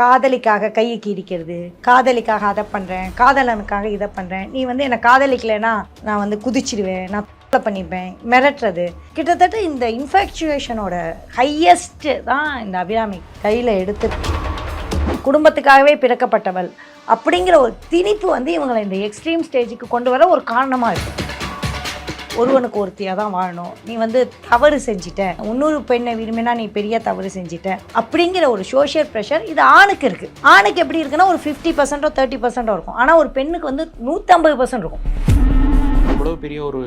காதலிக்காக கையை கீடிக்கிறது காதலிக்காக அதை பண்ணுறேன் காதலனுக்காக இதை பண்ணுறேன் நீ வந்து என்னை காதலிக்கலைன்னா நான் வந்து குதிச்சிடுவேன். நான் பண்ணிப்பேன். மிரட்டுறது. கிட்டத்தட்ட இந்த இன்ஃபேக்சுவேஷனோட ஹையஸ்ட்டு தான் இந்த அபிராமி கையில் எடுத்து குடும்பத்துக்காகவே பிறக்கப்பட்டவள். அப்படிங்கிற ஒரு திணிப்பு வந்து இவங்களை இந்த எக்ஸ்ட்ரீம் ஸ்டேஜுக்கு கொண்டு வர ஒரு காரணமாக இருக்குது ஒருவனுக்கு ஒருத்தியாக தான் வாழணும். நீ வந்து தவறு செஞ்சிட்ட. இன்னொரு பெண்ணை விரும்பினா நீ பெரிய தவறு செஞ்சிட்ட. அப்படிங்கிற ஒரு சோஷியல் ப்ரெஷர் இது ஆணுக்கு இருக்குது ஆணுக்கு எப்படி இருக்குன்னா ஒரு ஃபிஃப்டி பர்சன்டோ தேர்ட்டி பர்சன்டோ இருக்கும். ஆனால் ஒரு பெண்ணுக்கு வந்து நூற்றம்பது பர்சன்ட் இருக்கும். இவ்வளோ பெரிய ஒரு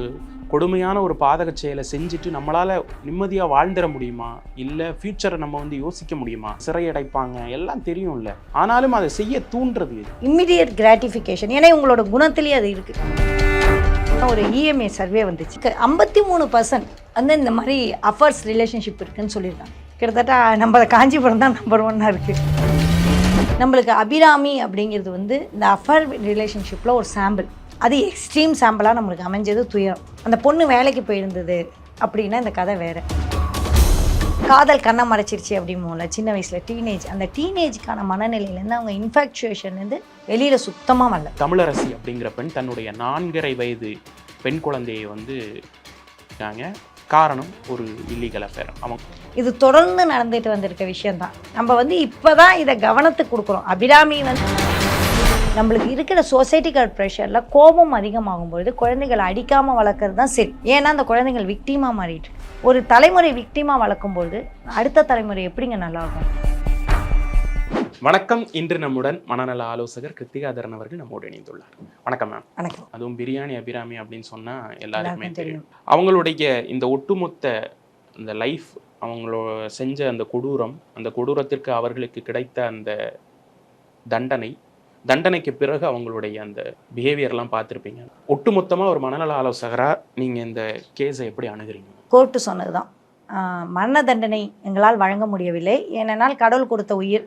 கொடுமையான ஒரு பாதக செயலை செஞ்சுட்டு நம்மளால நிம்மதியாக வாழ்ந்துட முடியுமா? இல்லை ஃப்யூச்சரை நம்ம வந்து யோசிக்க முடியுமா? சிறையடைப்பாங்க எல்லாம் தெரியும்ல. ஆனாலும் அதை செய்ய தூண்டுறது? இம்மிடியட் கிராட்டிஃபிகேஷன் ஏன்னா உங்களோட குணத்திலேயே அது இருக்குது ஒரு இஎம்ஐ சர்வே வந்துச்சு. ஐம்பத்தி மூணு பர்சன்ட் வந்து இந்த மாதிரி அஃபர்ஸ் ரிலேஷன்ஷிப் இருக்குன்னு சொல்லியிருக்காங்க. கிட்டத்தட்ட நம்ம காஞ்சிபுரம் தான் நம்பர் ஒன்னாக இருக்குது நம்மளுக்கு அபிராமி அப்படிங்கிறது வந்து இந்த அஃபர் ரிலேஷன்ஷிப்பில் ஒரு சாம்பிள் அது எக்ஸ்ட்ரீம் சாம்பிளாக நம்மளுக்கு அமைஞ்சது துயரம். அந்த பொண்ணு வேலைக்கு போயிருந்தது அப்படின்னா இந்த கதை வேறு. காதல் கண்ணை மறைச்சிருச்சு அப்படிமோல சின்ன வயசில் டீனேஜ் அந்த டீனேஜ்க்கான மனநிலையிலேருந்து அவங்க இன்ஃபேக்சுவேஷன் வந்து வெளியில் சுத்தமாக வரல. தமிழரசி அப்படிங்கிற பெண் தன்னுடைய நான்கரை வயது பெண் குழந்தையை வந்து இருக்காங்க காரணம் ஒரு இல்லீகல் அஃபேர் அவன் இது தொடர்ந்து நடந்துட்டு வந்திருக்க விஷயம்தான். நம்ம வந்து இப்போ தான் இதை கவனத்துக்கு கொடுக்குறோம். அபிராமி வந்து நம்மளுக்கு இருக்கிற சொசைட்டிக்கல் ப்ரெஷரில் கோபம் அதிகமாகும் பொழுது குழந்தைகளை அடிக்காமல் வளர்க்குறது தான் சரி ஏன்னா அந்த குழந்தைகள் விக்டிமாக மாறிட்டு. ஒரு தலைமுறை விக்டிமாக வளர்க்கும்போது அடுத்த தலைமுறை எப்படிங்க நல்லா இருக்கும் வணக்கம். இன்று நம்முடன் மனநல ஆலோசகர் கிருத்திகாதரன் அவர்கள் நம்மோடு இணைந்துள்ளார். வணக்கம் மேம் வணக்கம். அதுவும் பிரியாணி அபிராமி அப்படின்னு சொன்னா எல்லாருக்குமே தெரியும். அவங்களுடைய இந்த ஒட்டுமொத்த இந்த லைஃப் அவங்களோ செஞ்ச அந்த கொடூரம் அந்த கொடூரத்திற்கு அவர்களுக்கு கிடைத்த அந்த தண்டனை தண்டனைக்கு பிறகு அவங்களுடைய அந்த பிஹேவியர்லாம் பார்த்துருப்பீங்க. ஒட்டுமொத்தமாக ஒரு மனநல ஆலோசகராக நீங்கள் இந்த கேஸை எப்படி அணுகுறீங்க? கோர்ட்டு சொன்னது தான் மரண தண்டனை எங்களால் வழங்க முடியவில்லை. ஏனென்றால் கடவுள் கொடுத்த உயிர்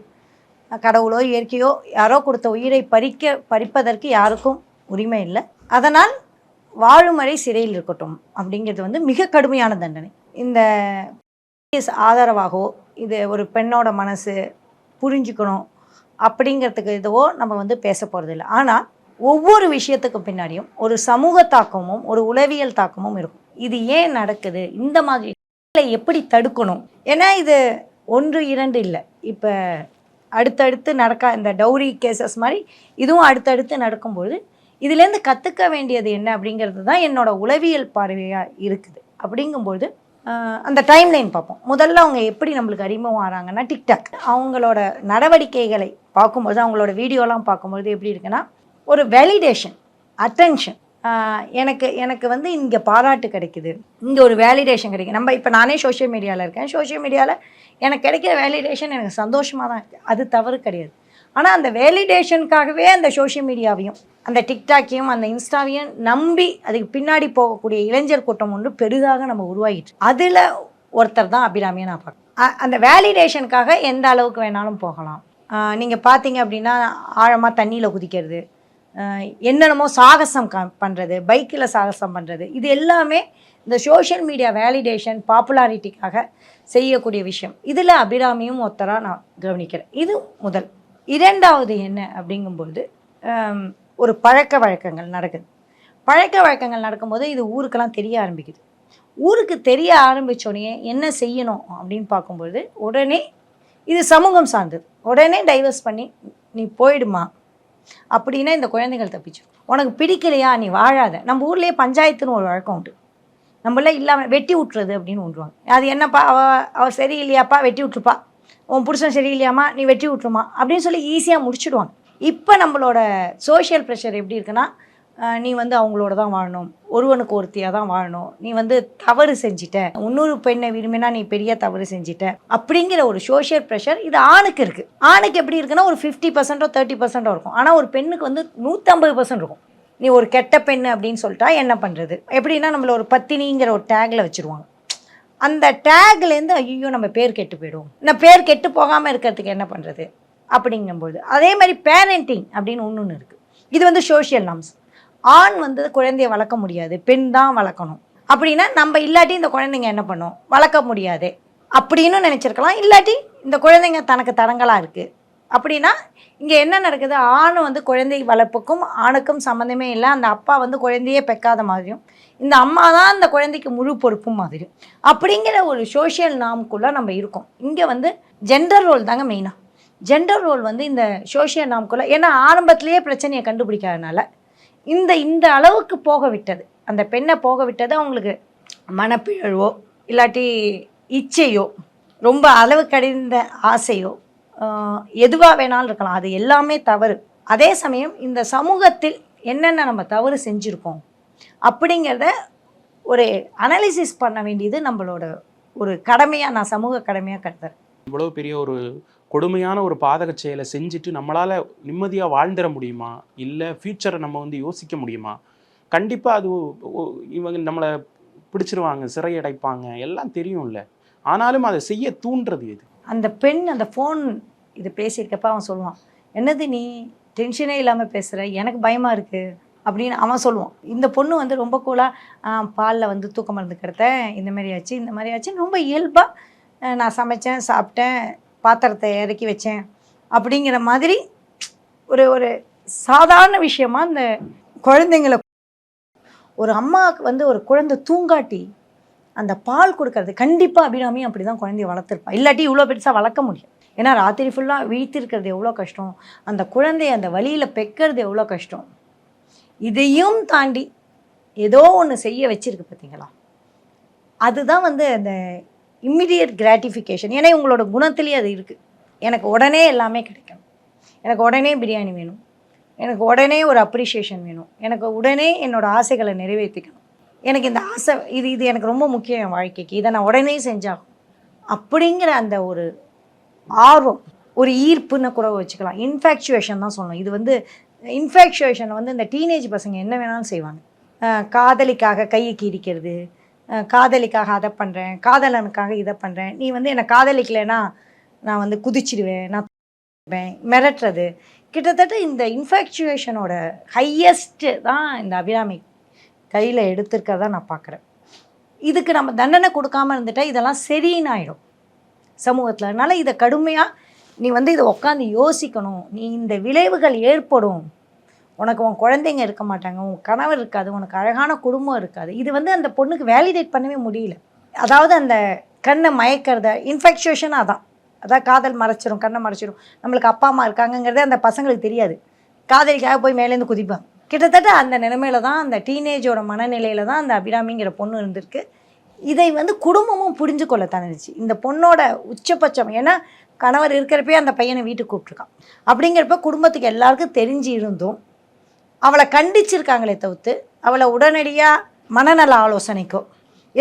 கடவுளோ இயற்கையோ யாரோ கொடுத்த உயிரை பறிக்க பறிப்பதற்கு யாருக்கும் உரிமை இல்லை. அதனால் வாழும் வரை சிறையில் இருக்கட்டும் அப்படிங்கிறது வந்து மிக கடுமையான தண்டனை. இந்த ஆதரவாகவோ இது ஒரு பெண்ணோட மனசு புரிஞ்சுக்கணும் அப்படிங்கிறதுக்கு இதுவோ நம்ம வந்து பேச போகிறதில்ல ஆனால் ஒவ்வொரு விஷயத்துக்கு பின்னாடியும் ஒரு சமூக தாக்கமும் ஒரு உளவியல் தாக்கமும் இருக்கும். இது ஏன் நடக்குது? இந்த மாதிரி எப்படி தடுக்கணும்? ஏன்னா இது ஒன்று இரண்டு இல்லை. இப்போ அடுத்தடுத்து நடக்க இந்த டௌரி கேசஸ் மாதிரி இதுவும் அடுத்தடுத்து நடக்கும்போது இதுலேருந்து கற்றுக்க வேண்டியது என்ன அப்படிங்கிறது தான் என்னோட உளவியல் பார்வையாக இருக்குது. அப்படிங்கும்போது அந்த டைம் லைன் பார்ப்போம். முதல்ல அவங்க எப்படி நம்மளுக்கு அறிமுகம் ஆகிறாங்கன்னா டிக்டாக் அவங்களோட நடவடிக்கைகளை பார்க்கும்போது அவங்களோட வீடியோலாம் பார்க்கும்போது எப்படி இருக்குன்னா ஒரு வேலிடேஷன் அட்டென்ஷன் எனக்கு எனக்கு வந்து இங்கே பாராட்டு கிடைக்குது. இங்கே ஒரு வேலிடேஷன் கிடைக்குது. நம்ம இப்போ நானே சோஷியல் மீடியாவில் இருக்கேன். சோஷியல் மீடியாவில் எனக்கு கிடைக்கிற வேலிடேஷன் எனக்கு சந்தோஷமாக தான் இருக்குது அது தவறு கிடையாது. ஆனால் அந்த வேலிடேஷனுக்காகவே அந்த சோஷியல் மீடியாவையும் அந்த டிக்டாக்கையும் அந்த இன்ஸ்டாவையும் நம்பி அதுக்கு பின்னாடி போகக்கூடிய இளைஞர் கூட்டம் ஒன்று பெரிதாக நம்ம உருவாகிட்டு அதில் ஒருத்தர் தான் அபிராமியை நான் பார்க்குறேன். அந்த வேலிடேஷனுக்காக எந்த அளவுக்கு வேணாலும் போகலாம். நீங்கள் பார்த்தீங்க அப்படின்னா ஆழமாக தண்ணியில் குதிக்கிறது என்னென்னமோ சாகசம் க பண்ணுறது பைக்கில் சாகசம் பண்ணுறது இது எல்லாமே இந்த சோஷியல் மீடியா வேலிடேஷன் பாப்புலாரிட்டிக்காக செய்யக்கூடிய விஷயம். இதில் அபிராமியும் ஒருத்தராக நான் கவனிக்கிறேன். இது முதல். இரண்டாவது என்ன அப்படிங்கும்போது ஒரு பழக்க வழக்கங்கள் நடக்குது. பழக்க வழக்கங்கள் நடக்கும்போது இது ஊருக்கெல்லாம் தெரிய ஆரம்பிக்குது. ஊருக்கு தெரிய ஆரம்பித்தோடனே என்ன செய்யணும் அப்படின்னு பார்க்கும்பொழுது உடனே இது சமூகம் சார்ந்தது. உடனே டைவர்ஸ் பண்ணி நீ போயிடுமா? அப்படின்னா இந்த குழந்தைகள் தப்பிச்சிடும் உனக்கு பிடிக்கலையா? நீ வாழாத. நம்ம ஊர்லேயே பஞ்சாயத்துன்னு ஒரு வழக்கம் உண்டு. நம்மள இல்லாமல் வெட்டி விட்டுறது அப்படின்னு ஒன்றுவாங்க அது என்னப்பா? அவ அவ சரியில்லையாப்பா? வெட்டி விட்டுருப்பா. உன் புருஷன் சரியில்லையாம்மா? நீ வெட்டி விட்டுருமா? அப்படின்னு சொல்லி ஈஸியாக முடிச்சுடுவாங்க. இப்போ நம்மளோட சோஷியல் ப்ரெஷர் எப்படி இருக்குன்னா நீ வந்து அவங்களோட தான் வாழணும். ஒருவனுக்கு ஒருத்தியாக தான் வாழணும். நீ வந்து தவறு செஞ்சிட்ட. இன்னொரு பெண்ணை விரும்பினா நீ பெரிய தவறு செஞ்சிட்ட. அப்படிங்கிற ஒரு சோஷியல் ப்ரெஷர் இது ஆணுக்கு இருக்குது ஆணுக்கு எப்படி இருக்குன்னா ஒரு ஃபிஃப்டி பர்சன்டோ தேர்ட்டி பர்சன்டோ இருக்கும். ஆனால் ஒரு பெண்ணுக்கு வந்து நூற்றம்பது பர்சன்ட் இருக்கும். நீ ஒரு கெட்ட பெண் அப்படின்னு சொல்லிட்டா என்ன பண்ணுறது எப்படின்னா நம்மளை ஒரு பத்தினிங்கிற ஒரு டேக்கில் வச்சுருவாங்க. அந்த டேக்லேருந்து ஐயோ நம்ம பேர் கெட்டு போயிடும். நான் பேர் கெட்டு போகாமல் இருக்கிறதுக்கு என்ன பண்ணுறது அப்படிங்கும்போது அதே மாதிரி பேரண்டிங் அப்படின்னு ஒன்று ஒன்று இருக்குது இது வந்து சோஷியல் நாம்ஸ் ஆண் வந்து குழந்தைய வளர்க்க முடியாது பெண் தான் வளர்க்கணும். அப்படின்னா நம்ம இல்லாட்டி இந்த குழந்தைங்க என்ன பண்ணும்? வளர்க்க முடியாது. அப்படின்னு நினச்சிருக்கலாம். இல்லாட்டி இந்த குழந்தைங்க தனக்கு தடங்கலாக இருக்குது அப்படின்னா இங்கே என்ன நடக்குது? ஆண் வந்து குழந்தை வளர்ப்புக்கும் ஆணுக்கும் சம்மந்தமே இல்லை. அந்த அப்பா வந்து குழந்தையே பெக்காத மாதிரியும் இந்த அம்மா தான் அந்த குழந்தைக்கு முழு பொறுப்பும் மாதிரியும். அப்படிங்கிற ஒரு சோஷியல் நாம்குள்ளே நம்ம இருக்கோம். இங்கே வந்து ஜெண்டர் ரோல் தாங்க மெயினாக ஜெண்டர் ரோல் வந்து இந்த சோஷியல் நாம்குள்ளே ஏன்னா ஆரம்பத்திலேயே பிரச்சனையை கண்டுபிடிக்காதனால இந்த இந்த அளவுக்கு போக விட்டது அந்த பெண்ணை போக விட்டது அவங்களுக்கு மனப்பிழவோ இல்லாட்டி இச்சையோ ரொம்ப அளவு கடிந்த ஆசையோ எதுவாக வேணாலும் இருக்கலாம். அது எல்லாமே தவறு. அதே சமயம் இந்த சமூகத்தில் என்னென்ன நம்ம தவறு செஞ்சுருக்கோம் அப்படிங்கிறத ஒரு அனலிசிஸ் பண்ண வேண்டியது நம்மளோட ஒரு கடமையாக நான் சமூக கடமையாக கருதுறேன். இவ்வளோ பெரிய ஒரு கொடுமையான ஒரு பாதக செயலை செஞ்சுட்டு நம்மளால் நிம்மதியாக வாழ்ந்துட முடியுமா? இல்லை ஃபியூச்சரை நம்ம வந்து யோசிக்க முடியுமா? கண்டிப்பாக அது இவங்க நம்மளை பிடிச்சிருவாங்க சிறையடைப்பாங்க எல்லாம் தெரியும்ல. ஆனாலும் அதை செய்ய தூண்டுறது எது? அந்த பெண் அந்த ஃபோன் இது பேசியிருக்கப்ப அவன் சொல்லுவான் என்னது நீ டென்ஷனே இல்லாமல் பேசுகிற எனக்கு பயமாக இருக்குது அப்படின்னு அவன் சொல்லுவான். இந்த பொண்ணு வந்து ரொம்ப கூலாக பாலில் வந்து தூக்க மருந்து கிடத்தேன் இந்த மாதிரி ஆச்சு இந்த மாதிரி ஆச்சு ரொம்ப இயல்பாக நான் சமைச்சேன் சாப்பிட்டேன் பாத்திரத்தை இறக்கி வச்சேன். அப்படிங்கிற மாதிரி ஒரு ஒரு சாதாரண விஷயமா இந்த குழந்தைங்களை ஒரு அம்மாவுக்கு வந்து ஒரு குழந்தை தூங்காட்டி அந்த பால் கொடுக்கறது கண்டிப்பாக அபிராமி அப்படி தான் குழந்தைய வளர்த்துருப்பா. இல்லாட்டி இவ்வளோ பெருசாக வளர்க்க முடியும் ஏன்னா ராத்திரி ஃபுல்லாக வீழ்த்திருக்கிறது எவ்வளோ கஷ்டம்? அந்த குழந்தைய அந்த வழியில் பெக்கிறது எவ்வளோ கஷ்டம்? இதையும் தாண்டி ஏதோ ஒன்று செய்ய வச்சிருக்கு பார்த்தீங்களா அதுதான் வந்து அந்த இம்மிடியட் கிராட்டிஃபிகேஷன் ஏன்னா உங்களோட குணத்துலேயே அது இருக்குது எனக்கு உடனே எல்லாமே கிடைக்கும் எனக்கு உடனே பிரியாணி வேணும். எனக்கு உடனே ஒரு அப்ரிஷியேஷன் வேணும். எனக்கு உடனே என்னோட ஆசைகளை நிறைவேற்றிக்கணும். எனக்கு இந்த ஆசை இது இது எனக்கு ரொம்ப முக்கியம் என் வாழ்க்கைக்கு. இதை நான் உடனே செஞ்சாகும் அப்படிங்கிற அந்த ஒரு ஆர்வம் ஒரு ஈர்ப்புன்னு கூட வச்சுக்கலாம். இன்ஃபேக்சுவேஷன் தான் சொல்லணும். இது வந்து இன்ஃபேக்சுவேஷன் வந்து இந்த டீனேஜ் பசங்க என்ன வேணாலும் செய்வாங்க. காதலிக்காக கையை கீறிக்கிறது காதலிக்காக அதை பண்ணுறேன் காதலனுக்காக இதை பண்ணுறேன் நீ வந்து என்னை காதலிக்கலைன்னா நான் வந்து குதிச்சிடுவேன் நான் மிரட்டுறது. கிட்டத்தட்ட இந்த இன்ஃபேக்சுவேஷனோட ஹையஸ்ட்டு தான் இந்த அபிராமி கையில் எடுத்திருக்கிறதா நான் பார்க்குறேன் இதுக்கு நம்ம தண்டனை கொடுக்காம இருந்துட்டால் இதெல்லாம் சரின்னு ஆகிடும் சமூகத்தில். அதனால் இதை கடுமையாக நீ வந்து இதை உட்காந்து யோசிக்கணும். நீ இந்த விளைவுகள் ஏற்படும். உனக்கு உன் குழந்தைங்க இருக்க மாட்டாங்க உன் கணவர் இருக்காது உனக்கு அழகான குடும்பம் இருக்காது. இது வந்து அந்த பொண்ணுக்கு வேலிடேட் பண்ணவே முடியல. அதாவது அந்த கண்ணை மயக்கிறத இன்ஃபெக்சுவேஷன் அதான். அதான் காதல் மறைச்சிரும் கண்ணை மறைச்சிரும். நம்மளுக்கு அப்பா அம்மா இருக்காங்கங்கிறதே அந்த பசங்களுக்கு தெரியாது. காதலிக்காக போய் மேலேருந்து குதிப்பாங்க. கிட்டத்தட்ட அந்த நிலைமையில தான் அந்த டீனேஜோட மனநிலையில தான் அந்த அபிராமிங்கிற பொண்ணு இருந்திருக்கு. இதை வந்து குடும்பமும் புரிஞ்சு கொள்ள தந்துச்சு இந்த பொண்ணோட உச்சபட்சம் ஏன்னா கணவர் இருக்கிறப்பே அந்த பையனை வீட்டுக்கு கூப்பிட்ருக்கான் அப்படிங்கிறப்ப குடும்பத்துக்கு எல்லாருக்கும் தெரிஞ்சு இருந்தும் அவளை கண்டிச்சிருக்காங்களே தவிர்த்து அவளை உடனடியாக மனநல ஆலோசனைக்கோ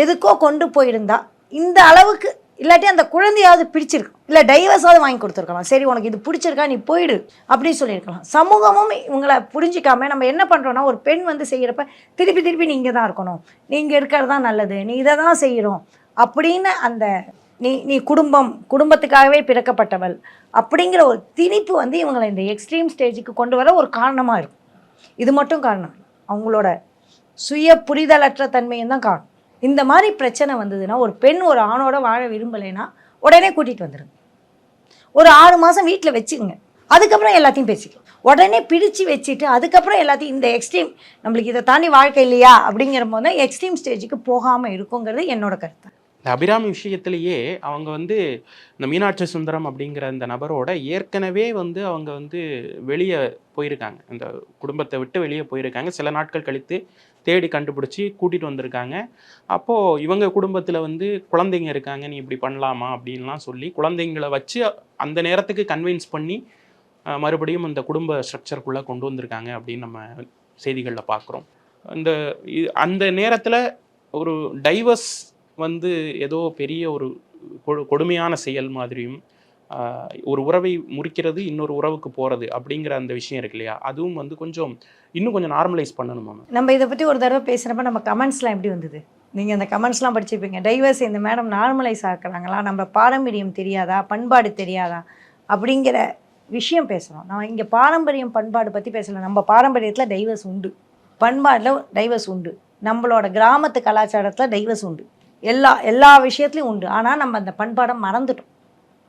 எதுக்கோ கொண்டு போயிருந்தா இந்த அளவுக்கு இல்லாட்டி அந்த குழந்தையாவது பிடிச்சிருக்கும். இல்லை டைவர்ஸாவது வாங்கி கொடுத்துருக்கலாம். சரி உனக்கு இது பிடிச்சிருக்கா நீ போயிடு அப்படின்னு சொல்லியிருக்கலாம். சமூகமும் இவங்களை புரிஞ்சிக்காம நம்ம என்ன பண்ணுறோன்னா ஒரு பெண் வந்து செய்கிறப்ப திருப்பி திருப்பி நீ இங்கே தான் இருக்கணும். நீங்கள் இருக்கிறது தான் நல்லது. நீ இதை தான் செய்கிறோம் அப்படின்னு அந்த நீ நீ குடும்பம் குடும்பத்துக்காகவே பிறக்கப்பட்டவள் அப்படிங்கிற ஒரு திணிப்பு வந்து இவங்களை இந்த எக்ஸ்ட்ரீம் ஸ்டேஜுக்கு கொண்டு வர ஒரு காரணமாக இருக்கும். இது மட்டும் காரணம். அவங்களோட சுய புரிதலற்ற தன்மையும் தான் காரணம். இந்த மாதிரி பிரச்சனை வந்ததுன்னா ஒரு பெண் ஒரு ஆணோட வாழ விரும்பலைன்னா உடனே கூட்டிகிட்டு வந்துடுங்க ஒரு ஆறு மாதம் வீட்டில் வச்சுக்கோங்க. அதுக்கப்புறம் எல்லாத்தையும் பேசிக்கலாம். உடனே பிரித்து வச்சுட்டு அதுக்கப்புறம் எல்லாத்தையும் இந்த எக்ஸ்ட்ரீம் நம்மளுக்கு இதை தாண்டி வாழ்க்கை இல்லையா? அப்படிங்கிற போது தான் எக்ஸ்ட்ரீம் ஸ்டேஜுக்கு போகாமல் இருக்குங்கிறது என்னோட கருத்து. இந்த அபிராமி விஷயத்திலேயே அவங்க வந்து இந்த மீனாட்சி சுந்தரம் அப்படிங்கிற அந்த நபரோட ஏற்கனவே வந்து அவங்க வந்து வெளியே போயிருக்காங்க. இந்த குடும்பத்தை விட்டு வெளியே போயிருக்காங்க. சில நாட்கள் கழித்து தேடி கண்டுபிடிச்சி கூட்டிகிட்டு வந்திருக்காங்க. அப்போது இவங்க குடும்பத்தில் வந்து குழந்தைங்க இருக்காங்க நீ இப்படி பண்ணலாமா அப்படின்லாம் சொல்லி குழந்தைங்களை வச்சு அந்த நேரத்துக்கு கன்வின்ஸ் பண்ணி மறுபடியும் அந்த குடும்ப ஸ்ட்ரக்சருக்குள்ளே கொண்டு வந்திருக்காங்க அப்படின்னு நம்ம செய்திகளில் பார்க்குறோம் அந்த அந்த நேரத்தில் ஒரு டைவர்ஸ் வந்து ஏதோ பெரிய ஒரு கொடுமையான செயல் மாதிரியும் ஒரு உறவை முறிக்கிறது இன்னொரு உறவுக்கு போகிறது அப்படிங்கிற அந்த விஷயம் இருக்கு இல்லையா? அதுவும் வந்து கொஞ்சம் இன்னும் கொஞ்சம் நார்மலைஸ் பண்ணணும் நம்ம இதை பற்றி ஒரு தடவை பேசுகிறப்ப நம்ம கமெண்ட்ஸ்லாம் எப்படி வந்தது? நீங்கள் அந்த கமெண்ட்ஸ்லாம் படிச்சிருப்பீங்க. டைவர்ஸ் இந்த மேடம் நார்மலைஸ் ஆக்குறாங்களா? நம்ம பாரம்பரியம் தெரியாதா? பண்பாடு தெரியாதா? அப்படிங்கிற விஷயம் பேசுகிறோம் நான் இங்கே பாரம்பரியம் பண்பாடு பற்றி பேசலை. நம்ம பாரம்பரியத்தில் டைவர்ஸ் உண்டு. பண்பாடில் டைவர்ஸ் உண்டு. நம்மளோட கிராமத்து கலாச்சாரத்தில் டைவர்ஸ் உண்டு. எல்லா எல்லா விஷயத்துலையும் உண்டு. ஆனால் நம்ம அந்த பண்பாடை மறந்துட்டோம்.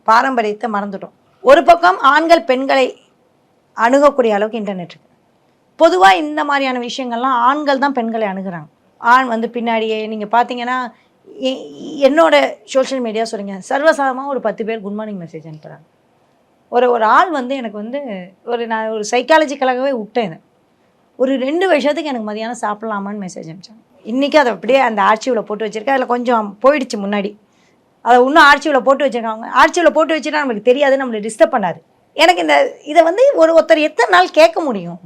பாரம்பரியத்தை மறந்துட்டோம். ஒரு பக்கம் ஆண்கள் பெண்களை அணுகக்கூடிய அளவுக்கு இன்டர்நெட் இருக்கு. பொதுவாக இந்த மாதிரியான விஷயங்கள்லாம் ஆண்கள் தான் பெண்களை அணுகிறாங்க. ஆண் வந்து பின்னாடியே நீங்கள் பார்த்தீங்கன்னா என்னோட சோஷியல் மீடியா சொல்லுங்க. சர்வசாதமாக ஒரு பத்து பேர் குட் மார்னிங் மெசேஜ் அனுப்புகிறாங்க ஒரு ஒரு ஆள் வந்து எனக்கு வந்து ஒரு நான் ஒரு சைக்காலஜிக்கலாகவே விட்டேன். ஒரு ரெண்டு வருஷத்துக்கு எனக்கு மதியானம் சாப்பிட்லாமான்னு மெசேஜ் அனுப்பிச்சாங்க. இன்றைக்கி அதை அப்படியே அந்த ஆர்ச்சிவில் போட்டு வச்சுருக்கேன். அதில் கொஞ்சம் போயிடுச்சு முன்னாடி. அதை இன்னும் ஆர்ச்சிவில் போட்டு வச்சுருக்காங்க. ஆர்ச்சிவில் போட்டு வச்சுட்டா நம்மளுக்கு தெரியாது நம்மளை டிஸ்டர்ப் பண்ணாது. எனக்கு இந்த இதை வந்து ஒரு ஒருத்தர் எத்தனை நாள் கேட்க முடியும்?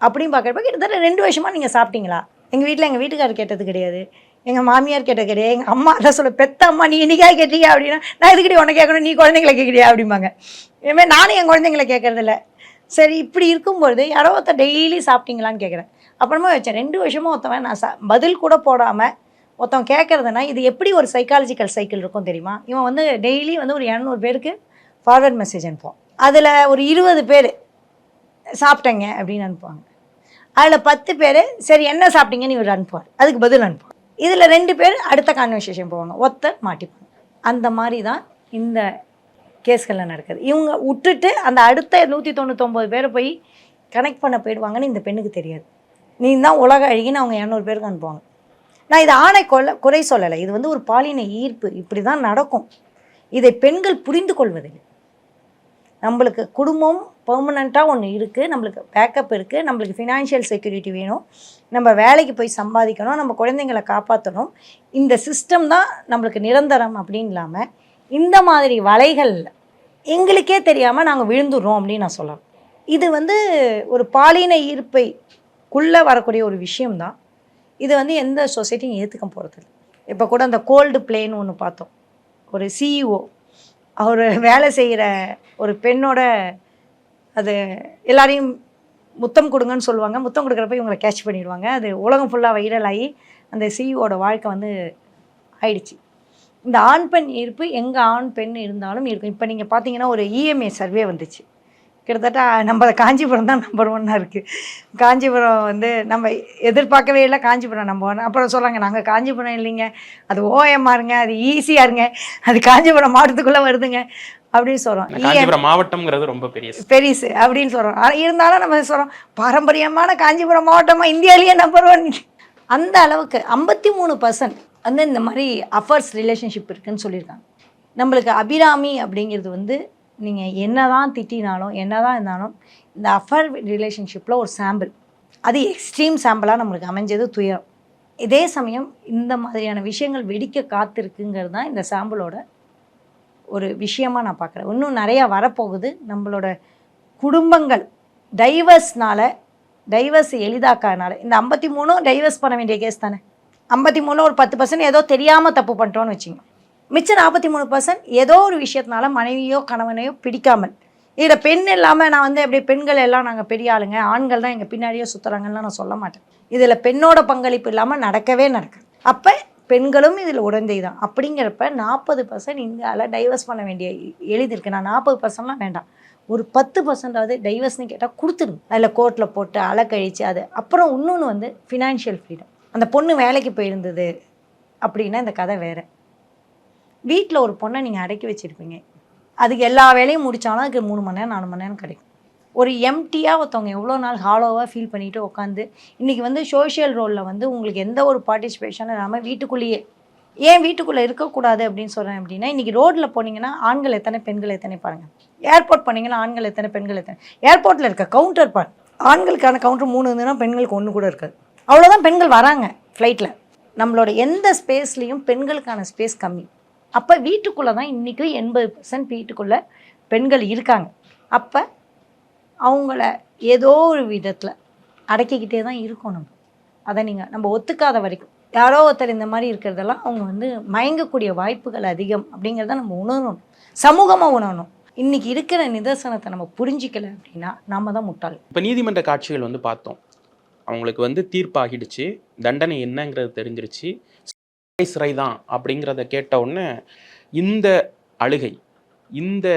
அப்படின்னு பார்க்குறப்ப கிட்டத்தட்ட ரெண்டு வருஷமாக நீங்கள் சாப்பிட்டீங்களா? எங்கள் வீட்டில் எங்கள் வீட்டுக்காரர் கேட்டது கிடையாது. எங்கள் மாமியார் கேட்டது கிடையாது. எங்கள் அம்மா அதான் சொல்ல பெத்த அம்மா நீ இன்னைக்காக கேட்டீங்க அப்படின்னா நான் இதுக்கிட்டே உன்னை கேட்கணும்? நீ குழந்தைங்கள கேட்குறியா? அப்படிம்பாங்க. இனிமேல் நானும் என் குழந்தைங்கள கேட்குறதில்ல. சரி இப்படி இருக்கும்பொழுது யாரோ ஒருத்தர் டெய்லி சாப்பிட்டீங்களான்னு கேட்குறேன். அப்புறமா வச்சேன். ரெண்டு வருஷமும் ஒருத்தவன் நான் ச பதில் கூட போடாமல் ஒருத்தன் கேட்குறதுனா இது எப்படி ஒரு சைக்காலஜிக்கல் சைக்கிள் இருக்கும் தெரியுமா? இவன் வந்து டெய்லி வந்து ஒரு இரநூறு பேருக்கு ஃபார்வர்ட் மெசேஜ் அனுப்புவான். அதில் ஒரு இருபது பேர் சாப்பிட்டேங்க அப்படின்னு அனுப்புவாங்க. அதில் பத்து பேர் சரி என்ன சாப்பிட்டீங்கன்னு இவர் அனுப்புவார். அதுக்கு பதில் அனுப்புவார். இதில் ரெண்டு பேர் அடுத்த கான்வர்சேஷன் போவாங்க. ஒத்த மாட்டிப்பாங்க. அந்த மாதிரி தான் இந்த கேஸ்களில் நடக்குது. இவங்க விட்டுட்டு அந்த அடுத்த நூற்றி தொண்ணூத்தொம்பது பேரை போய் கனெக்ட் பண்ண போயிடுவாங்கன்னு இந்த பெண்ணுக்கு தெரியாது. நீ தான் உலக அழகின்னு அவங்க இரநூறு பேருக்கு அனுப்புவாங்க. நான் இது ஆணை கொள்ள குறை சொல்லலை. இது வந்து ஒரு பாலின ஈர்ப்பு. இப்படி தான் நடக்கும். இதை பெண்கள் புரிந்து கொள்வதில்லை. நம்மளுக்கு குடும்பம் பெர்மனண்ட்டாக ஒன்று இருக்குது நம்மளுக்கு பேக்கப் இருக்குது நம்மளுக்கு ஃபினான்ஷியல் செக்யூரிட்டி வேணும். நம்ம வேலைக்கு போய் சம்பாதிக்கணும். நம்ம குழந்தைங்களை காப்பாற்றணும் இந்த சிஸ்டம் தான் நம்மளுக்கு நிரந்தரம் அப்படின்னு இல்லாமல் இந்த மாதிரி வலைகள் எங்களுக்கே தெரியாமல் நாங்கள் விழுந்துடுறோம் அப்படின்னு நான் சொல்லலாம். இது வந்து ஒரு பாலின ஈர்ப்பை குள்ளே வரக்கூடிய ஒரு விஷயம்தான். இது வந்து எந்த சொசைட்டியும் ஏற்றுக்க போகிறது இப்போ கூட அந்த கோல்டு பிளேன்னு ஒன்று பார்த்தோம். ஒரு சிஇஓ அவர் வேலை செய்கிற ஒரு பெண்ணோட அது எல்லாரையும் முத்தம் கொடுங்கன்னு சொல்லுவாங்க. முத்தம் கொடுக்குறப்ப இவங்களை கேட்ச் பண்ணிடுவாங்க. அது உலகம் ஃபுல்லாக வைரல் ஆகி அந்த சிஇஓட வாழ்க்கை வந்து ஆயிடுச்சு. இந்த ஆண் பெண் ஈர்ப்பு எங்கே ஆண் பெண் இருந்தாலும் இருக்கும். இப்போ நீங்கள் பார்த்தீங்கன்னா ஒரு இஎம்ஏ சர்வே வந்துச்சு. கிட்டத்தட்ட நம்ம காஞ்சிபுரம் தான் நம்பர் ஒன்னாக இருக்குது காஞ்சிபுரம் வந்து நம்ம எதிர்பார்க்கவே இல்லை காஞ்சிபுரம் நம்பர் ஒன் அப்புறம் சொல்லாங்க நாங்கள் காஞ்சிபுரம் இல்லைங்க. அது ஓஎம்ஆருங்க அது ஈஸியாக இருங்க. அது காஞ்சிபுரம் மாவட்டத்துக்குள்ளே வருதுங்க. அப்படின்னு சொல்கிறோம் காஞ்சிபுரம் மாவட்டம்ங்கிறது ரொம்ப பெரிய பெரிசு அப்படின்னு சொல்கிறோம் ஆனால் இருந்தாலும் நம்ம சொல்கிறோம் பாரம்பரியமான காஞ்சிபுரம் மாவட்டமாக இந்தியாவிலேயே நம்பர் ஒன் அந்த அளவுக்கு ஐம்பத்தி மூணு பர்சன்ட் வந்து இந்த மாதிரி அஃபர்ஸ் ரிலேஷன்ஷிப் இருக்குன்னு சொல்லியிருக்காங்க. நம்மளுக்கு அபிராமி அப்படிங்கிறது வந்து நீங்கள் என்ன தான் திட்டினாலும் என்ன தான் இருந்தாலும் இந்த அஃபர் ரிலேஷன்ஷிப்பில் ஒரு சாம்பிள் அது எக்ஸ்ட்ரீம் சாம்பிளாக நம்மளுக்கு அமைஞ்சது துயரம். இதே சமயம் இந்த மாதிரியான விஷயங்கள் வெடிக்க காத்திருக்குங்கிறது தான் இந்த சாம்பிளோட ஒரு விஷயமாக நான் பார்க்குறேன். இன்னும் நிறையா வரப்போகுது. நம்மளோட குடும்பங்கள் டைவர்ஸ்னால டைவர்ஸ் எளிதாக்காதனால இந்த ஐம்பத்தி மூணும் டைவர்ஸ் பண்ண வேண்டிய கேஸ் தானே? ஐம்பத்தி மூணு ஒரு பத்து பர்சன்ட் ஏதோ தெரியாமல் தப்பு பண்ணிட்டோன்னு வச்சுங்க மிச்சம் நாற்பத்தி மூணு பர்சன்ட் ஏதோ ஒரு விஷயத்தினால மனைவியோ கணவனையோ பிடிக்காமல். இதில் பெண் இல்லாமல் நான் வந்து அப்படியே பெண்கள் எல்லாம் நாங்கள் பெரிய ஆளுங்க ஆண்கள் தான் எங்கள் பின்னாடியே சுற்றுறாங்கன்னு நான் சொல்ல மாட்டேன். இதில் பெண்ணோட பங்களிப்பு இல்லாமல் நடக்கவே நடக்குது. அப்போ பெண்களும் இதில் உடந்தை தான். அப்படிங்கிறப்ப நாற்பது பர்சன்ட் இந்தியாவில் டைவர்ஸ் பண்ண வேண்டிய எழுதியிருக்கு நான் நாற்பது பர்சன்ட்லாம் வேண்டாம். ஒரு பத்து பர்சன்டாவது டைவர்ஸ்னு கேட்டால் கொடுத்துருங்க. அதில் கோர்ட்டில் போட்டு அலக்கழிச்சு அது. அப்புறம் இன்னொன்று வந்து ஃபினான்ஷியல் ஃப்ரீடம் அந்த பொண்ணு வேலைக்கு போயிருந்தது அப்படின்னா இந்த கதை வேறு. வீட்டில் ஒரு பொண்ணை நீங்கள் அடக்கி வச்சுருப்பீங்க. அதுக்கு எல்லா வேலையும் முடித்தாலும் அதுக்கு மூணு மணி நேரம் நாலு மணி நேரம் கிடைக்கும். ஒரு எம்டியாக ஒருத்தவங்க எவ்வளோ நாள் ஹாலோவாக ஃபீல் பண்ணிவிட்டு உட்காந்து இன்றைக்கி வந்து சோஷியல் ரோலில் வந்து உங்களுக்கு எந்த ஒரு பார்ட்டிசிபேஷனும் இல்லாமல் வீட்டுக்குள்ளேயே ஏன் வீட்டுக்குள்ளே இருக்கக்கூடாது அப்படின்னு சொல்கிறேன் அப்படின்னா இன்றைக்கி ரோட்டில் போனீங்கன்னா ஆண்கள் எத்தனை பெண்கள் எத்தனை பாருங்கள் ஏர்போர்ட் போனீங்கன்னா ஆண்கள் எத்தனை பெண்கள் எத்தனை. ஏர்போர்ட்டில் இருக்க கவுண்டர் பார். ஆண்களுக்கான கவுண்டர் மூணு இருந்ததுன்னா பெண்களுக்கு ஒன்று கூட இருக்காது. அவ்வளோதான் பெண்கள் வராங்க ஃப்ளைட்டில் நம்மளோட எந்த ஸ்பேஸ்லேயும் பெண்களுக்கான ஸ்பேஸ் கம்மி. அப்போ வீட்டுக்குள்ளே தான் இன்றைக்கும் எண்பது பர்சன்ட் வீட்டுக்குள்ளே பெண்கள் இருக்காங்க. அப்போ அவங்கள ஏதோ ஒரு விதத்தில் அடக்கிக்கிட்டே தான் இருக்கோம் நம்ம. அதை நீங்கள் நம்ம ஒத்துக்காத வரைக்கும். யாரோ ஒருத்தர் இந்த மாதிரி இருக்கிறதெல்லாம் அவங்க வந்து மயங்கக்கூடிய வாய்ப்புகள் அதிகம் அப்படிங்கிறத நம்ம உணரணும். சமூகமாக உணரணும். இன்னைக்கு இருக்கிற நிதர்சனத்தை நம்ம புரிஞ்சிக்கல அப்படின்னா நாம தான் முட்டாள். இப்போ நீதிமன்ற காட்சிகள் வந்து பார்த்தோம். அவங்களுக்கு வந்து தீர்ப்பாகிடுச்சு. தண்டனை என்னங்கிறது தெரிஞ்சிருச்சு. சிறை தான் அப்படிங்கிறத கேட்ட உடனே இந்த அழுகை இந்த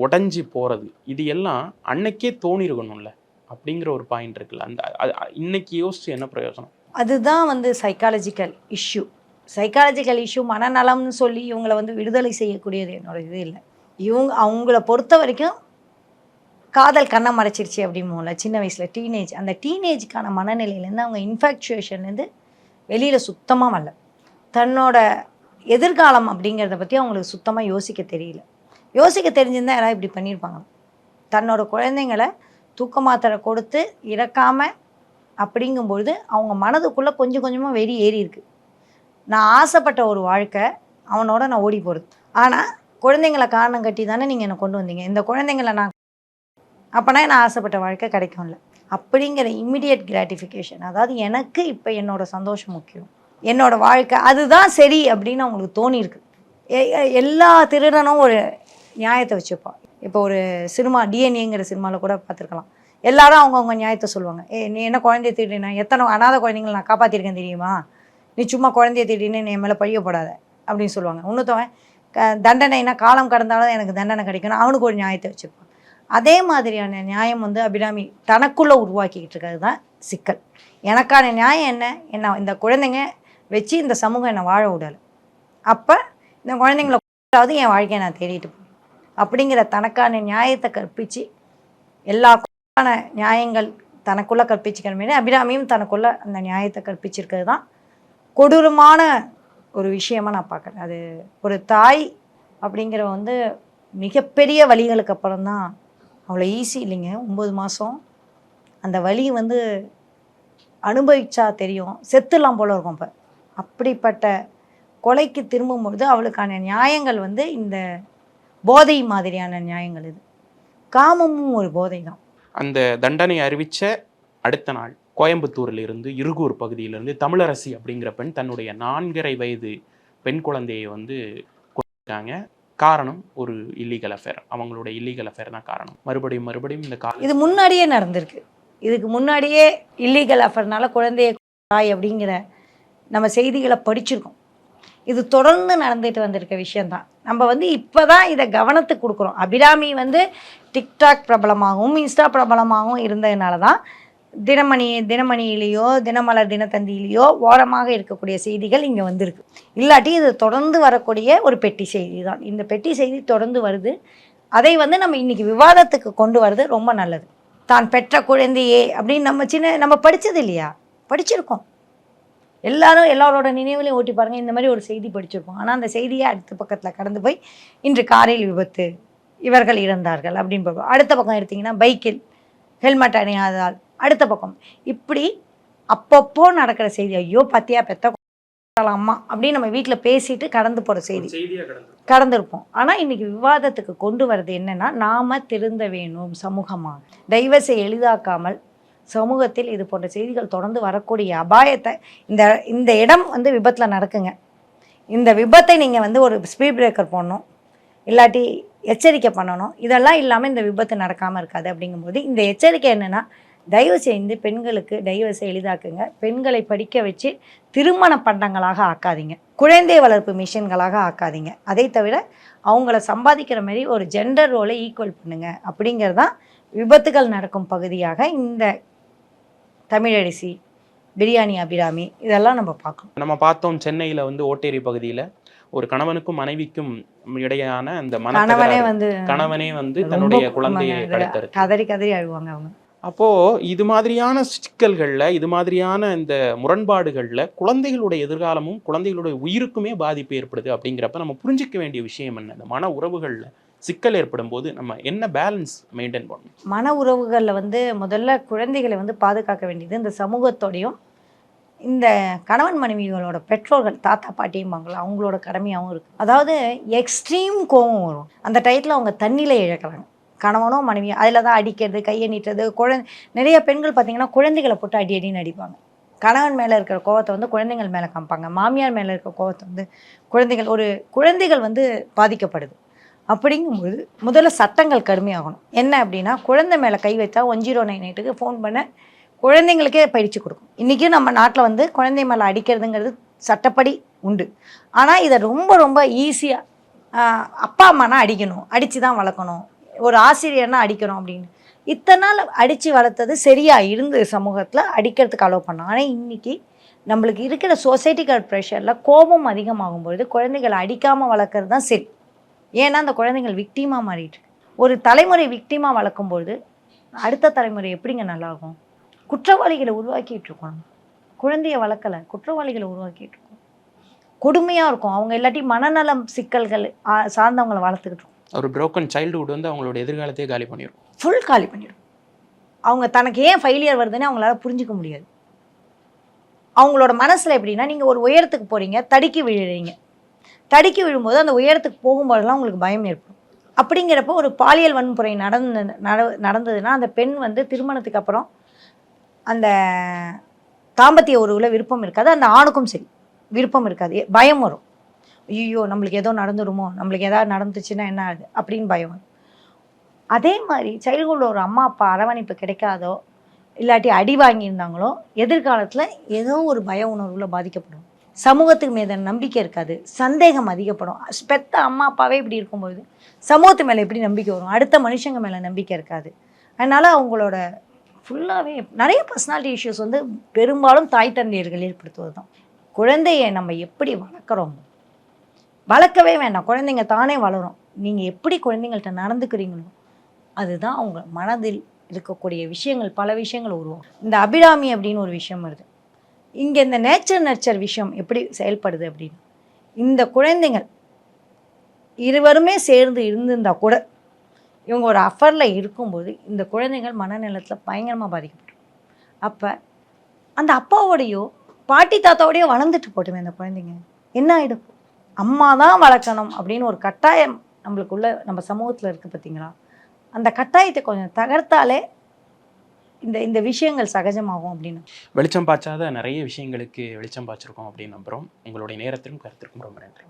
உடஞ்சி போகிறது இது எல்லாம் அன்னைக்கே தோணிருக்கணும்ல அப்படிங்கிற ஒரு பாயிண்ட் இருக்குல்ல. அந்த அது- இன்னைக்கு யோசிச்சு என்ன பிரயோஜனம் அதுதான் வந்து சைக்காலஜிக்கல் இஷ்யூ சைக்காலஜிக்கல் இஷ்யூ மனநலம்னு சொல்லி இவங்களை வந்து விடுதலை செய்யக்கூடியது என்னோட இது இல்லை. இவங்க அவங்கள பொறுத்த வரைக்கும் காதல் கண்ணை மறைச்சிருச்சு அப்படிமோல சின்ன வயசில் டீனேஜ் அந்த டீனேஜுக்கான மனநிலையிலேருந்து அவங்க இன்ஃபேக்சுவேஷன்லேருந்து வெளியில் சுத்தமாக வரல. தன்னோட எதிர்காலம் அப்படிங்கிறத பற்றி அவங்களுக்கு சுத்தமாக யோசிக்க தெரியல. யோசிக்க தெரிஞ்சிருந்தால் யாராவது இப்படி பண்ணியிருப்பாங்க தன்னோட குழந்தைங்களை தூக்க மாத்திரை கொடுத்து இறக்காமல் அப்படிங்கும்பொழுது அவங்க மனதுக்குள்ளே கொஞ்சம் கொஞ்சமாக வெறி ஏறி இருக்குது நான் ஆசைப்பட்ட ஒரு வாழ்க்கை அவனோட நான் ஓடி போகிறது ஆனால் குழந்தைங்களை காரணம் கட்டி தானே நீங்கள் என்னை கொண்டு வந்தீங்க. இந்த குழந்தைங்களை நான் அப்போனா நான் ஆசைப்பட்ட வாழ்க்கை கிடைக்கும்ல. அப்படிங்கிற இம்மிடியட் கிராட்டிஃபிகேஷன் அதாவது எனக்கு இப்போ என்னோடய சந்தோஷம் முக்கியம். என்னோட வாழ்க்கை அதுதான் சரி அப்படின்னு அவங்களுக்கு தோணியிருக்கு. எல்லா திருடனும் ஒரு நியாயத்தை வச்சுப்பான். இப்போ ஒரு சினிமா டிஎன்ஏங்கிற சினிமாவில் கூட பார்த்துருக்கலாம். எல்லாரும் அவங்கவுங்க நியாயத்தை சொல்லுவாங்க. ஏ நீ என்ன குழந்தைய திருடினா? எத்தனை அனாதை குழந்தைங்களை நான் காப்பாற்றிருக்கேன் தெரியுமா? நீ சும்மா குழந்தைய திருடின்னு நீ என் மேலே பழியப்படாத அப்படின்னு சொல்லுவாங்க. இன்னொருத்தவன் க தண்டனைனா காலம் கடந்தாலும் எனக்கு தண்டனை கிடைக்கணும் அவனுக்கு ஒரு நியாயத்தை வச்சுருப்பான் அதே மாதிரியான நியாயம் வந்து அபிராமி தனக்குள்ளே உருவாக்கிக்கிட்டு இருக்கிறது தான் சிக்கல். எனக்கான நியாயம் என்ன? என்ன இந்த குழந்தைங்க வச்சு இந்த சமூகம் என்னை வாழ விடலை. அப்போ இந்த குழந்தைங்கள கூடாது என் வாழ்க்கையை நான் தேடிட்டு போய் அப்படிங்கிற தனக்கான நியாயத்தை கற்பித்து எல்லா நியாயங்கள் தனக்குள்ளே கற்பிச்சுக்கணுமே அபிராமியும் தனக்குள்ளே அந்த நியாயத்தை கற்பிச்சிருக்கிறது தான் கொடூரமான ஒரு விஷயமா நான் பார்க்குறேன். அது ஒரு தாய் அப்படிங்கிற வந்து மிகப்பெரிய வழிகளுக்கு அப்புறம் தான் அவ்வளோ ஈஸி இல்லைங்க. ஒம்பது மாதம் அந்த வலி வந்து அனுபவிச்சா தெரியும். செத்துலாம் போல இருக்கும் இப்போ அப்படிப்பட்ட கொலைக்கு திரும்பும்பொழுது அவளுக்கான நியாயங்கள் வந்து இந்த போதை மாதிரியான நியாயங்கள் இது. காமமும் ஒரு போதை தான் அந்த தண்டனை அறிவிச்ச அடுத்த நாள் கோயம்புத்தூர்ல இருந்து இருகூர் பகுதியிலிருந்து தமிழரசி அப்படிங்கிற பெண் தன்னுடைய நான்கரை வயது பெண் குழந்தையை வந்து கொண்டாங்க காரணம் ஒரு இல்லீகல் அஃபேர் அவங்களோட இல்லீகல் அஃபேர் தான் காரணம். மறுபடியும் மறுபடியும் இந்த கால இது முன்னாடியே நடந்திருக்கு. இதுக்கு முன்னாடியே இல்லீகல் அஃபர்னால குழந்தைய தாய் அப்படிங்கிற நம்ம செய்திகளை படிச்சிருக்கோம். இது தொடர்ந்து நடந்துட்டு வந்திருக்க விஷயம்தான். நம்ம வந்து இப்போ தான் இதை கவனத்துக்கு கொடுக்குறோம். அபிராமி வந்து டிக்டாக் பிரபலமாகவும் இன்ஸ்டா பிரபலமாகவும் இருந்ததுனால தான் தினமணி தினமணியிலேயோ தினமலர் தினத்தந்தியிலேயோ ஓரமாக இருக்கக்கூடிய செய்திகள் இங்கே வந்திருக்கு. இல்லாட்டி இது தொடர்ந்து வரக்கூடிய ஒரு பெட்டி செய்தி தான் இந்த பெட்டி செய்தி தொடர்ந்து வருது. அதை வந்து நம்ம இன்றைக்கி விவாதத்துக்கு கொண்டு வர்றது ரொம்ப நல்லது. தான் பெற்ற குழந்தையே அப்படின்னு நம்ம சின்ன நம்ம படித்தது இல்லையா? படிச்சிருக்கோம். எல்லாரும் எல்லாரோட நினைவுலையும் ஓட்டி பாருங்க. இந்த மாதிரி ஒரு செய்தி படிச்சிருப்போம். ஆனால் அந்த செய்தியை அடுத்த பக்கத்தில் கடந்து போய் இன்று காரில் விபத்து இவர்கள் இறந்தார்கள் அப்படின்னு பார்ப்போம். அடுத்த பக்கம் எடுத்தீங்கன்னா பைக்கில் ஹெல்மெட் அணியாததால் அடுத்த பக்கம். இப்படி அப்பப்போ நடக்கிற செய்தி ஐயோ பத்தியா பெத்த அம்மா அப்படின்னு நம்ம வீட்டில் பேசிட்டு கடந்து போகிற செய்தி. கடந்திருப்போம். ஆனால் இன்னைக்கு விவாதத்துக்கு கொண்டு வர்றது என்னன்னா நாம திருந்த வேணும் சமூகமாக. டைவர்ஸை எளிதாக்காமல் சமூகத்தில் இது போன்ற செய்திகள் தொடர்ந்து வரக்கூடிய அபாயத்தை இந்த இந்த இடம் வந்து விபத்தில் நடக்குங்க. இந்த விபத்தை நீங்கள் வந்து ஒரு ஸ்பீட் பிரேக்கர் போடணும். இல்லாட்டி எச்சரிக்கை பண்ணணும். இதெல்லாம் இல்லாமல் இந்த விபத்து நடக்காமல் இருக்காது அப்படிங்கும்போது இந்த எச்சரிக்கை என்னென்னா தயவு செய்து பெண்களுக்கு டைவர்ஸை எளிதாக்குங்க. பெண்களை படிக்க வச்சு திருமண பண்டங்களாக ஆக்காதீங்க. குழந்தை வளர்ப்பு மிஷின்களாக ஆக்காதீங்க. அதை தவிர அவங்கள சம்பாதிக்கிற மாதிரி ஒரு ஜெண்டர் ரோலை ஈக்குவல் பண்ணுங்க. அப்படிங்கிறது தான் விபத்துகள் நடக்கும் பகுதியாக இந்த தமிழரிசி பிரியாணி அபிராமி இதெல்லாம் நம்ம பார்க்கணும். நம்ம பார்த்தோம் சென்னையில வந்து ஓட்டேரி பகுதியில ஒரு கணவனுக்கும் மனைவிக்கும் இடையான அந்த கணவனே. வந்து கணவனே வந்து தன்னுடைய குழந்தையை கடத்தரு கதறி கதறி அழுவாங்க அவங்க. அப்போ இது மாதிரியான சிக்கல்கள்ல இது மாதிரியான இந்த முரண்பாடுகள்ல குழந்தைகளுடைய எதிர்காலமும் குழந்தைகளுடைய உயிருக்குமே பாதிப்பு ஏற்படுது அப்படிங்கிறப்ப நம்ம புரிஞ்சிக்க வேண்டிய விஷயம் என்ன? இந்த மன உறவுகள்ல சிக்கல் ஏற்படும் போது நம்ம என்ன பேலன்ஸ் மெயின்டைன் பண்ணணும்? மன உறவுகளில் வந்து முதல்ல குழந்தைகளை வந்து பாதுகாக்க வேண்டியது இந்த சமூகத்தோடையும் இந்த கணவன் மனைவிகளோட பெற்றோர்கள் தாத்தா பாட்டியும்பாங்களா அவங்களோட கடமையாகவும் இருக்குது அதாவது எக்ஸ்ட்ரீம் கோவம் வரும். அந்த டயத்தில் அவங்க தண்ணியில் இழக்கிறாங்க. கணவனோ மனைவியோ அதில் தான் அடிக்கிறது கையை நீட்டுறது குழந்தை நிறைய பெண்கள் பார்த்தீங்கன்னா குழந்தைகளை போட்டு அடி அடின்னு அடிப்பாங்க. கணவன் மேலே இருக்கிற கோவத்தை வந்து குழந்தைகள் மேலே காமிப்பாங்க. மாமியார் மேலே இருக்கிற கோவத்தை வந்து குழந்தைகள் ஒரு குழந்தைகள் வந்து பாதிக்கப்படுது. அப்படிங்கும்போது முதல்ல சட்டங்கள் கடுமையாகணும். என்ன அப்படின்னா குழந்தை மேலே கை வைத்தா ஒன் ஜீரோ நைன் எயிட்டுக்கு ஃபோன் பண்ண குழந்தைங்களுக்கே பயிற்சி கொடுக்கும். இன்றைக்கும் நம்ம நாட்டில் வந்து குழந்தை மேலே அடிக்கிறதுங்கிறது சட்டப்படி உண்டு. ஆனால் இதை ரொம்ப ரொம்ப ஈஸியாக அப்பா அம்மானா அடிக்கணும். அடித்து தான் வளர்க்கணும். ஒரு ஆசிரியர்னா அடிக்கணும் அப்படின்னு. இத்தனை நாள் அடித்து வளர்த்தது சரியாக இருந்து சமூகத்தில் அடிக்கிறதுக்கு அலோவ் பண்ணோம். ஆனால் இன்றைக்கி நம்மளுக்கு இருக்கிற சொசைட்டிக்கல் ப்ரெஷரில் கோபம் அதிகமாகும் பொழுது குழந்தைகளை அடிக்காமல் வளர்க்குறது தான் சரி. ஏன்னா அந்த குழந்தைகள் விக்டிமாக மாறிட்டு இருக்கு. ஒரு தலைமுறை விக்டிமாக வளர்க்கும்போது அடுத்த தலைமுறை எப்படிங்க நல்லா இருக்கும் குற்றவாளிகளை உருவாக்கிட்டு இருக்கோம். குழந்தைய வளர்க்கல குற்றவாளிகளை உருவாக்கிட்டு இருக்கோம் கொடுமையாக இருக்கும். அவங்க இல்லாட்டி மனநலம் சிக்கல்கள் சார்ந்தவங்களை வளர்த்துக்கிட்டு இருக்கோம். ஒரு broken சைல்டுஹுட் வந்து அவங்களோட எதிர்காலத்தையே காலி பண்ணிடும் ஃபுல் காலி பண்ணிடும் அவங்க தனக்கு ஏன் ஃபெயிலியர் வருதுன்னு அவங்களால புரிஞ்சுக்க முடியாது. அவங்களோட மனசில் எப்படின்னா நீங்கள் ஒரு உயரத்துக்கு போகிறீங்க தடுக்கி விழுறீங்க. தடுக்கி விழும்போது அந்த உயரத்துக்கு போகும்போதெல்லாம் உங்களுக்கு பயம் ஏற்படும். அப்படிங்கிறப்போ ஒரு பாலியல் வன்முறை நடந்து நட- நடந்ததுன்னா அந்த பெண் வந்து திருமணத்துக்கு அப்புறம் அந்த தாம்பத்திய உறவில் விருப்பம் இருக்காது. அந்த ஆணுக்கும் சரி விருப்பம் இருக்காது. பயம் வரும். ஐயோ நம்மளுக்கு ஏதோ நடந்துருமோ நம்மளுக்கு ஏதாவது நடந்துச்சுன்னா என்ன ஆகுது? அப்படின்னு பயம் வரும். அதே மாதிரி சைல்டுஹுட் ஒரு அம்மா அப்பா அரவணைப்பு கிடைக்காதோ இல்லாட்டி அடி வாங்கியிருந்தாங்களோ எதிர்காலத்தில் ஏதோ ஒரு பய உணர்வுல பாதிக்கப்படும். சமூகத்துக்கு மீதான நம்பிக்கை இருக்காது. சந்தேகம் அதிகப்படும். பெத்த அம்மா அப்பாவே இப்படி இருக்கும்பொழுது சமூகத்து மேலே எப்படி நம்பிக்கை வரும்? அடுத்த மனுஷங்க மேலே நம்பிக்கை இருக்காது. அதனால் அவங்களோட ஃபுல்லாகவே நிறைய பர்சனாலிட்டி இஷ்யூஸ் வந்து பெரும்பாலும் தாய் தந்தையர்கள் ஏற்படுத்துவது தான் குழந்தையை நம்ம எப்படி வளர்க்குறோம் வளர்க்கவே வேண்டாம். குழந்தைங்க தானே வளரும். நீங்கள் எப்படி குழந்தைங்கள்ட்ட நடந்துக்கிறீங்களோ அதுதான் அவங்க மனதில் இருக்கக்கூடிய விஷயங்கள். பல விஷயங்கள் உருவாகும். இந்த அபிராமி அப்படின்னு ஒரு விஷயம் வருது. இங்கே இந்த நேச்சர் நர்ச்சர் விஷயம் எப்படி செயல்படுது அப்படின்னு? இந்த குழந்தைகள் இருவருமே சேர்ந்து இருந்திருந்தா கூட இவங்க ஒரு அஃபரில் இருக்கும்போது இந்த குழந்தைகள் மனநலத்தில் பயங்கரமாக பாதிக்கப்படும். அப்போ அந்த அப்பாவோடையோ பாட்டி தாத்தாவோடையோ வளர்ந்துட்டு போட்டுமே அந்த குழந்தைங்க. என்ன ஆகிடும் அம்மா தான் வளர்க்கணும் அப்படின்னு ஒரு கட்டாயம் நம்மளுக்குள்ள நம்ம சமூகத்தில் இருக்குது பார்த்தீங்களா அந்த கட்டாயத்தை கொஞ்சம் தகர்த்தாலே இந்த இந்த விஷயங்கள் சகஜமாகும் அப்படின்னு. வெளிச்சம் பாய்ச்சாத நிறைய விஷயங்களுக்கு வெளிச்சம் பாய்ச்சிருக்கோம் அப்படின்னு நம்புகிறோம் உங்களுடைய நேரத்திலும் கருத்திற்கும் ரொம்ப நன்றி.